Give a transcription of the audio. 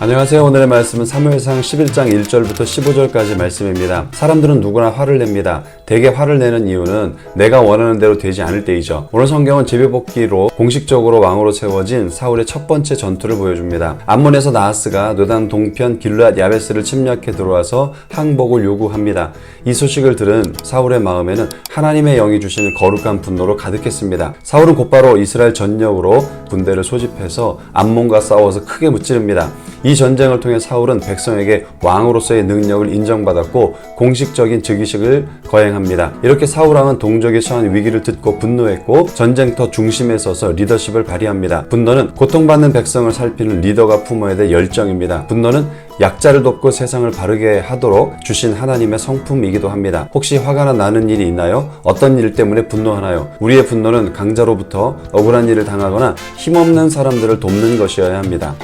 안녕하세요. 오늘의 말씀은 사무엘상 11장 1절부터 15절까지 말씀입니다. 사람들은 누구나 화를 냅니다. 대개 화를 내는 이유는 내가 원하는 대로 되지 않을 때이죠. 오늘 성경은 제비뽑기로 공식적으로 왕으로 세워진 사울의 첫 번째 전투를 보여줍니다. 암몬에서 나하스가 노단 동편 길르앗 야베스를 침략해 들어와서 항복을 요구합니다. 이 소식을 들은 사울의 마음에는 하나님의 영이 주시는 거룩한 분노로 가득했습니다. 사울은 곧바로 이스라엘 전역으로 군대를 소집해서 암몬과 싸워서 크게 무찌릅니다. 이 전쟁을 통해 사울은 백성에게 왕으로서의 능력을 인정받았고 공식적인 즉위식을 거행합니다. 이렇게 사울왕은 동족이 처한 위기를 듣고 분노했고 전쟁터 중심에 서서 리더십을 발휘합니다. 분노는 고통받는 백성을 살피는 리더가 품어야 될 열정입니다. 분노는 약자를 돕고 세상을 바르게 하도록 주신 하나님의 성품이기도 합니다. 혹시 화가 나는 일이 있나요? 어떤 일 때문에 분노하나요? 우리의 분노는 강자로부터 억울한 일을 당하거나 힘없는 사람들을 돕는 것이어야 합니다.